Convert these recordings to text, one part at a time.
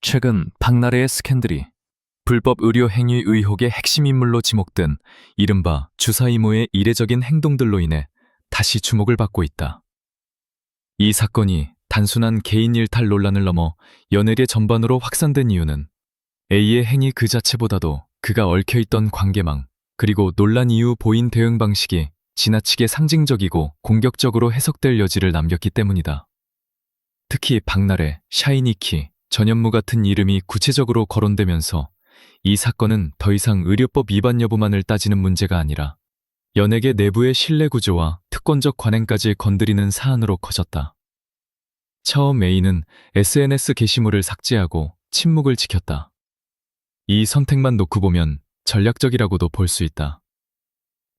최근 박나래의 스캔들이 불법 의료 행위 의혹의 핵심 인물로 지목된 이른바 주사 이모의 이례적인 행동들로 인해 다시 주목을 받고 있다. 이 사건이 단순한 개인 일탈 논란을 넘어 연예계 전반으로 확산된 이유는 A의 행위 그 자체보다도 그가 얽혀있던 관계망, 그리고 논란 이후 보인 대응 방식이 지나치게 상징적이고 공격적으로 해석될 여지를 남겼기 때문이다. 특히 박나래, 샤이니키, 전현무 같은 이름이 구체적으로 거론되면서 이 사건은 더 이상 의료법 위반 여부만을 따지는 문제가 아니라 연예계 내부의 신뢰 구조와 특권적 관행까지 건드리는 사안으로 커졌다. 처음 A는 SNS 게시물을 삭제하고 침묵을 지켰다. 이 선택만 놓고 보면 전략적이라고도 볼 수 있다.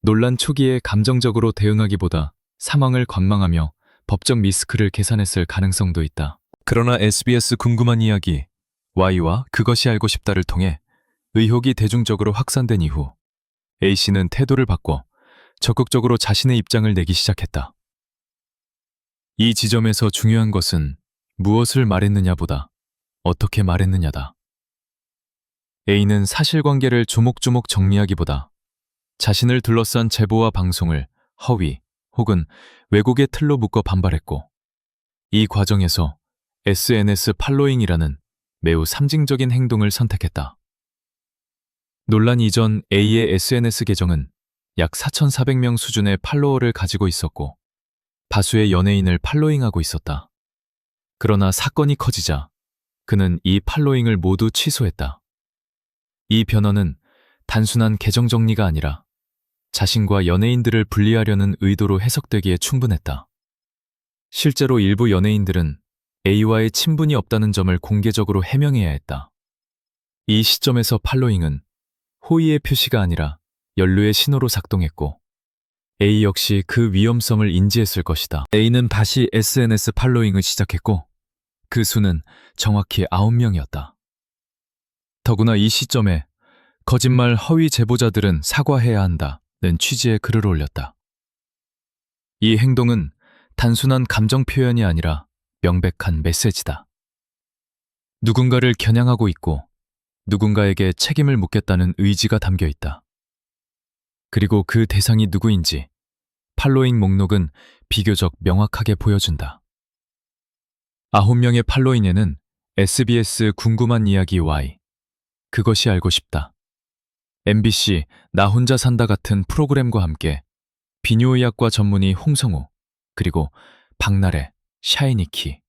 논란 초기에 감정적으로 대응하기보다 상황을 관망하며 법적 리스크를 계산했을 가능성도 있다. 그러나 SBS 궁금한 이야기 Y와 그것이 알고 싶다를 통해 의혹이 대중적으로 확산된 이후 A씨는 태도를 바꿔 적극적으로 자신의 입장을 내기 시작했다. 이 지점에서 중요한 것은 무엇을 말했느냐보다 어떻게 말했느냐다. A는 사실관계를 조목조목 정리하기보다 자신을 둘러싼 제보와 방송을 허위 혹은 왜곡의 틀로 묶어 반발했고 이 과정에서 SNS 팔로잉이라는 매우 상징적인 행동을 선택했다. 논란 이전 A의 SNS 계정은 약 4,400명 수준의 팔로워를 가지고 있었고 다수의 연예인을 팔로잉하고 있었다. 그러나 사건이 커지자 그는 이 팔로잉을 모두 취소했다. 이 변화는 단순한 계정 정리가 아니라 자신과 연예인들을 분리하려는 의도로 해석되기에 충분했다. 실제로 일부 연예인들은 A와의 친분이 없다는 점을 공개적으로 해명해야 했다. 이 시점에서 팔로잉은 호의의 표시가 아니라 연루의 신호로 작동했고 A 역시 그 위험성을 인지했을 것이다. A는 다시 SNS 팔로잉을 시작했고 그 수는 정확히 9명이었다. 더구나 이 시점에 거짓말 허위 제보자들은 사과해야 한다는 취지의 글을 올렸다. 이 행동은 단순한 감정 표현이 아니라 명백한 메시지다. 누군가를 겨냥하고 있고 누군가에게 책임을 묻겠다는 의지가 담겨 있다. 그리고 그 대상이 누구인지 팔로잉 목록은 비교적 명확하게 보여준다. 아홉 명의 팔로잉에는 SBS 궁금한 이야기 Y, 그것이 알고 싶다. MBC 나 혼자 산다 같은 프로그램과 함께 비뇨의학과 전문의 홍성우, 그리고 박나래, 샤이니키,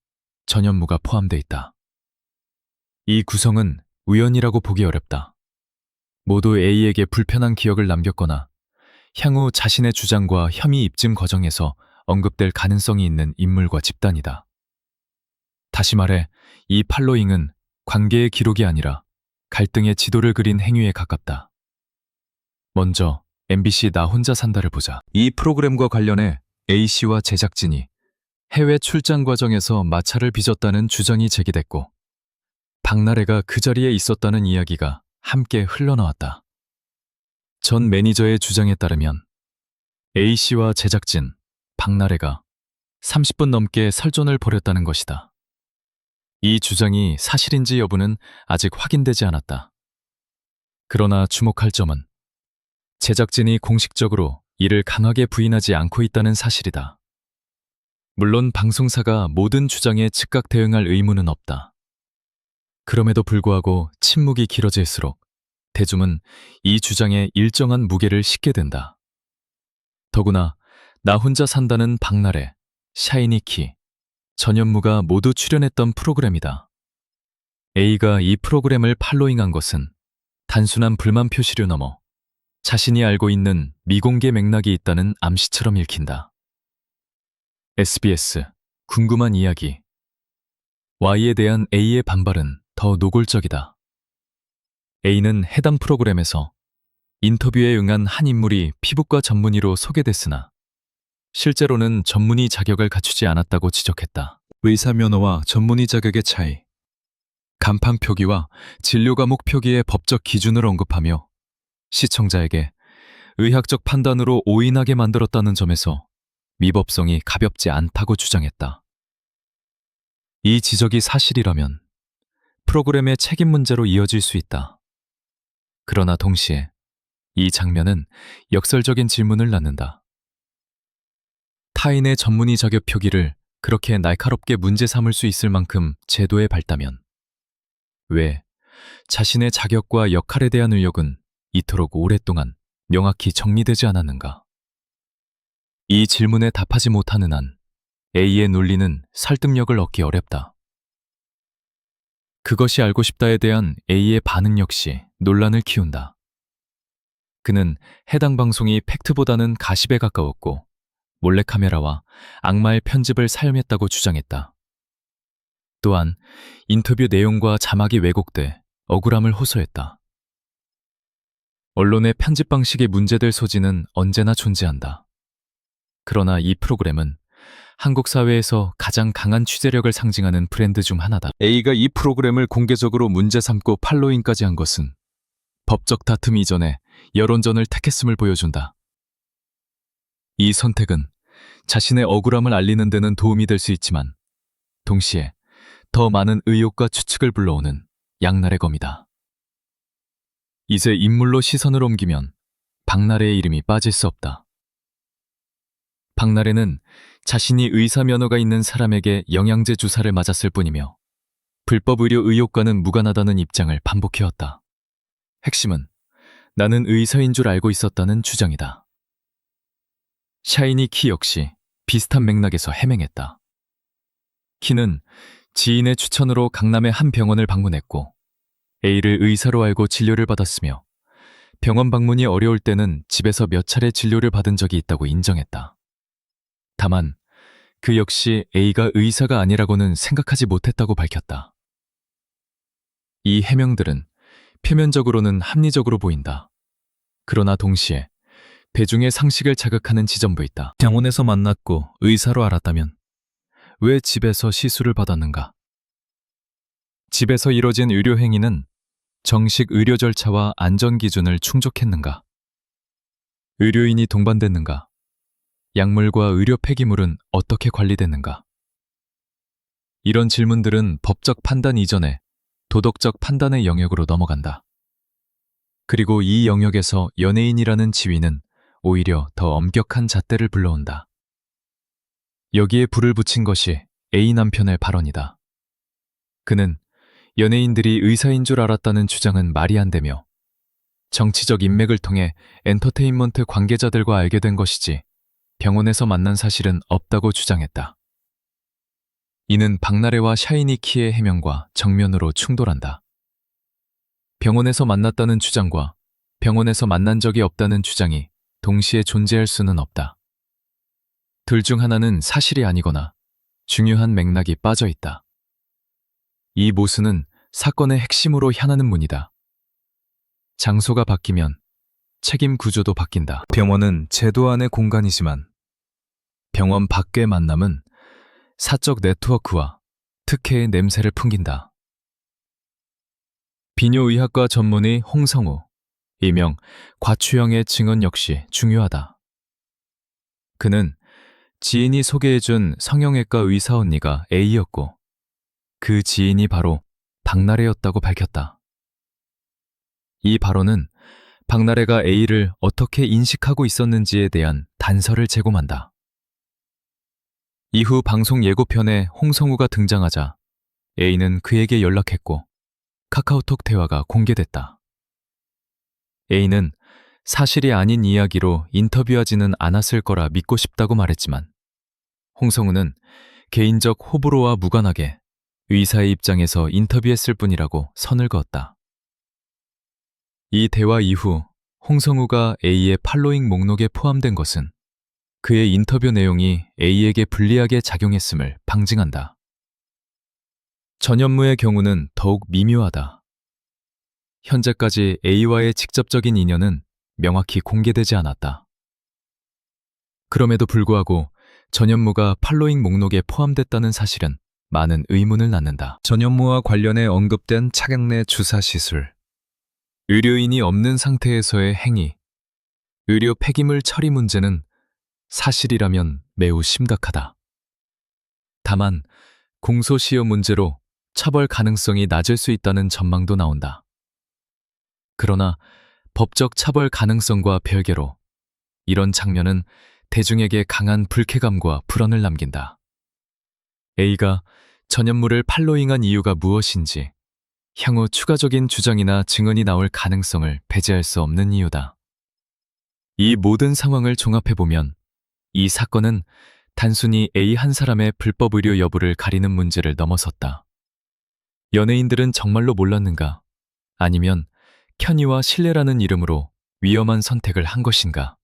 전현무가 포함돼 있다. 이 구성은 우연이라고 보기 어렵다. 모두 A에게 불편한 기억을 남겼거나 향후 자신의 주장과 혐의 입증 과정에서 언급될 가능성이 있는 인물과 집단이다. 다시 말해, 이 팔로잉은 관계의 기록이 아니라 갈등의 지도를 그린 행위에 가깝다. 먼저 MBC 나 혼자 산다를 보자. 이 프로그램과 관련해 A씨와 제작진이 해외 출장 과정에서 마찰을 빚었다는 주장이 제기됐고, 박나래가 그 자리에 있었다는 이야기가 함께 흘러나왔다. 전 매니저의 주장에 따르면 A씨와 제작진, 박나래가 30분 넘게 설전을 벌였다는 것이다. 이 주장이 사실인지 여부는 아직 확인되지 않았다. 그러나 주목할 점은 제작진이 공식적으로 이를 강하게 부인하지 않고 있다는 사실이다. 물론 방송사가 모든 주장에 즉각 대응할 의무는 없다. 그럼에도 불구하고 침묵이 길어질수록 대중은 이 주장에 일정한 무게를 싣게 된다. 더구나 나 혼자 산다는 박나래, 샤이니키, 전현무가 모두 출연했던 프로그램이다. A가 이 프로그램을 팔로잉한 것은 단순한 불만 표시를 넘어 자신이 알고 있는 미공개 맥락이 있다는 암시처럼 읽힌다. SBS 궁금한 이야기 Y에 대한 A의 반발은 더 노골적이다. A는 해당 프로그램에서 인터뷰에 응한 한 인물이 피부과 전문의로 소개됐으나 실제로는 전문의 자격을 갖추지 않았다고 지적했다. 의사 면허와 전문의 자격의 차이, 간판 표기와 진료 과목 표기의 법적 기준을 언급하며 시청자에게 의학적 판단으로 오인하게 만들었다는 점에서 위법성이 가볍지 않다고 주장했다. 이 지적이 사실이라면 프로그램의 책임 문제로 이어질 수 있다. 그러나 동시에 이 장면은 역설적인 질문을 낳는다. 타인의 전문의 자격 표기를 그렇게 날카롭게 문제 삼을 수 있을 만큼 제도에 밝다면 왜 자신의 자격과 역할에 대한 의욕은 이토록 오랫동안 명확히 정리되지 않았는가? 이 질문에 답하지 못하는 한 A의 논리는 설득력을 얻기 어렵다. 그것이 알고 싶다에 대한 A의 반응 역시 논란을 키운다. 그는 해당 방송이 팩트보다는 가십에 가까웠고 몰래카메라와 악마의 편집을 사용했다고 주장했다. 또한 인터뷰 내용과 자막이 왜곡돼 억울함을 호소했다. 언론의 편집 방식이 문제될 소지는 언제나 존재한다. 그러나 이 프로그램은 한국 사회에서 가장 강한 취재력을 상징하는 브랜드 중 하나다. A가 이 프로그램을 공개적으로 문제 삼고 팔로잉까지 한 것은 법적 다툼 이전에 여론전을 택했음을 보여준다. 이 선택은 자신의 억울함을 알리는 데는 도움이 될 수 있지만 동시에 더 많은 의혹과 추측을 불러오는 양날의 검이다. 이제 인물로 시선을 옮기면 박나래의 이름이 빠질 수 없다. 박나래는 자신이 의사 면허가 있는 사람에게 영양제 주사를 맞았을 뿐이며 불법 의료 의혹과는 무관하다는 입장을 반복해왔다. 핵심은 나는 의사인 줄 알고 있었다는 주장이다. 샤이니 키 역시 비슷한 맥락에서 해명했다. 키는 지인의 추천으로 강남의 한 병원을 방문했고 A를 의사로 알고 진료를 받았으며 병원 방문이 어려울 때는 집에서 몇 차례 진료를 받은 적이 있다고 인정했다. 다만 그 역시 A가 의사가 아니라고는 생각하지 못했다고 밝혔다. 이 해명들은 표면적으로는 합리적으로 보인다. 그러나 동시에 대중의 상식을 자극하는 지점도 있다. 병원에서 만났고 의사로 알았다면 왜 집에서 시술을 받았는가? 집에서 이뤄진 의료 행위는 정식 의료 절차와 안전 기준을 충족했는가? 의료인이 동반됐는가? 약물과 의료 폐기물은 어떻게 관리됐는가? 이런 질문들은 법적 판단 이전에 도덕적 판단의 영역으로 넘어간다. 그리고 이 영역에서 연예인이라는 지위는 오히려 더 엄격한 잣대를 불러온다. 여기에 불을 붙인 것이 A 남편의 발언이다. 그는 연예인들이 의사인 줄 알았다는 주장은 말이 안 되며 정치적 인맥을 통해 엔터테인먼트 관계자들과 알게 된 것이지 병원에서 만난 사실은 없다고 주장했다. 이는 박나래와 샤이니 키의 해명과 정면으로 충돌한다. 병원에서 만났다는 주장과 병원에서 만난 적이 없다는 주장이 동시에 존재할 수는 없다. 둘 중 하나는 사실이 아니거나 중요한 맥락이 빠져 있다. 이 모순은 사건의 핵심으로 향하는 문이다. 장소가 바뀌면 책임 구조도 바뀐다. 병원은 제도 안의 공간이지만 병원 밖의 만남은 사적 네트워크와 특혜의 냄새를 풍긴다. 비뇨의학과 전문의 홍성우, 이명 과추형의 증언 역시 중요하다. 그는 지인이 소개해준 성형외과 의사 언니가 A였고 그 지인이 바로 박나래였다고 밝혔다. 이 발언은 박나래가 A를 어떻게 인식하고 있었는지에 대한 단서를 제공한다. 이후 방송 예고편에 홍성우가 등장하자 A는 그에게 연락했고 카카오톡 대화가 공개됐다. A는 사실이 아닌 이야기로 인터뷰하지는 않았을 거라 믿고 싶다고 말했지만 홍성우는 개인적 호불호와 무관하게 의사의 입장에서 인터뷰했을 뿐이라고 선을 그었다. 이 대화 이후 홍성우가 A의 팔로잉 목록에 포함된 것은 그의 인터뷰 내용이 A에게 불리하게 작용했음을 방증한다. 전현무의 경우는 더욱 미묘하다. 현재까지 A와의 직접적인 인연은 명확히 공개되지 않았다. 그럼에도 불구하고 전현무가 팔로잉 목록에 포함됐다는 사실은 많은 의문을 낳는다. 전현무와 관련해 언급된 차경래 주사 시술, 의료인이 없는 상태에서의 행위, 의료 폐기물 처리 문제는 사실이라면 매우 심각하다. 다만 공소시효 문제로 처벌 가능성이 낮을 수 있다는 전망도 나온다. 그러나 법적 처벌 가능성과 별개로 이런 장면은 대중에게 강한 불쾌감과 불안을 남긴다. A가 전현무를 팔로잉한 이유가 무엇인지 향후 추가적인 주장이나 증언이 나올 가능성을 배제할 수 없는 이유다. 이 모든 상황을 종합해보면 이 사건은 단순히 A 한 사람의 불법 의료 여부를 가리는 문제를 넘어섰다. 연예인들은 정말로 몰랐는가? 아니면 편의와 신뢰라는 이름으로 위험한 선택을 한 것인가?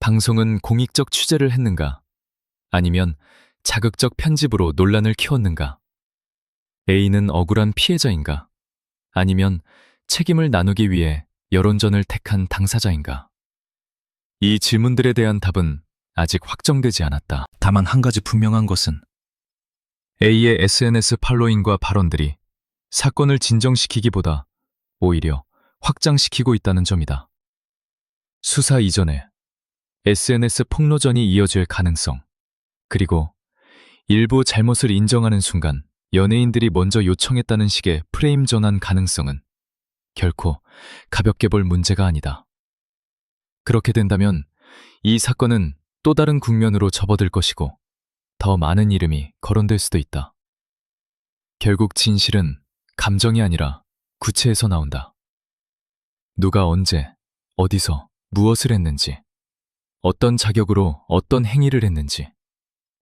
방송은 공익적 취재를 했는가? 아니면 자극적 편집으로 논란을 키웠는가? A는 억울한 피해자인가? 아니면 책임을 나누기 위해 여론전을 택한 당사자인가? 이 질문들에 대한 답은 아직 확정되지 않았다. 다만 한 가지 분명한 것은 A의 SNS 팔로잉과 발언들이 사건을 진정시키기보다 오히려 확장시키고 있다는 점이다. 수사 이전에 SNS 폭로전이 이어질 가능성, 그리고 일부 잘못을 인정하는 순간 연예인들이 먼저 요청했다는 식의 프레임 전환 가능성은 결코 가볍게 볼 문제가 아니다. 그렇게 된다면 이 사건은 또 다른 국면으로 접어들 것이고 더 많은 이름이 거론될 수도 있다. 결국 진실은 감정이 아니라 구체에서 나온다. 누가 언제, 어디서, 무엇을 했는지, 어떤 자격으로 어떤 행위를 했는지,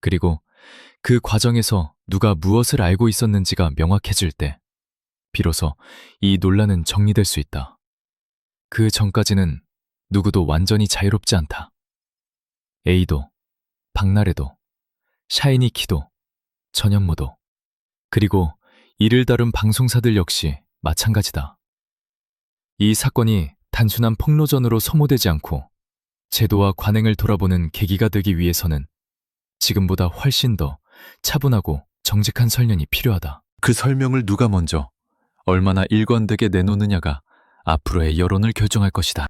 그리고 그 과정에서 누가 무엇을 알고 있었는지가 명확해질 때, 비로소 이 논란은 정리될 수 있다. 그 전까지는 누구도 완전히 자유롭지 않다. A도, 박나래도, 샤이니키도, 전현무도, 그리고 이를 다룬 방송사들 역시 마찬가지다. 이 사건이 단순한 폭로전으로 소모되지 않고 제도와 관행을 돌아보는 계기가 되기 위해서는 지금보다 훨씬 더 차분하고 정직한 설명이 필요하다. 그 설명을 누가 먼저 얼마나 일관되게 내놓느냐가 앞으로의 여론을 결정할 것이다.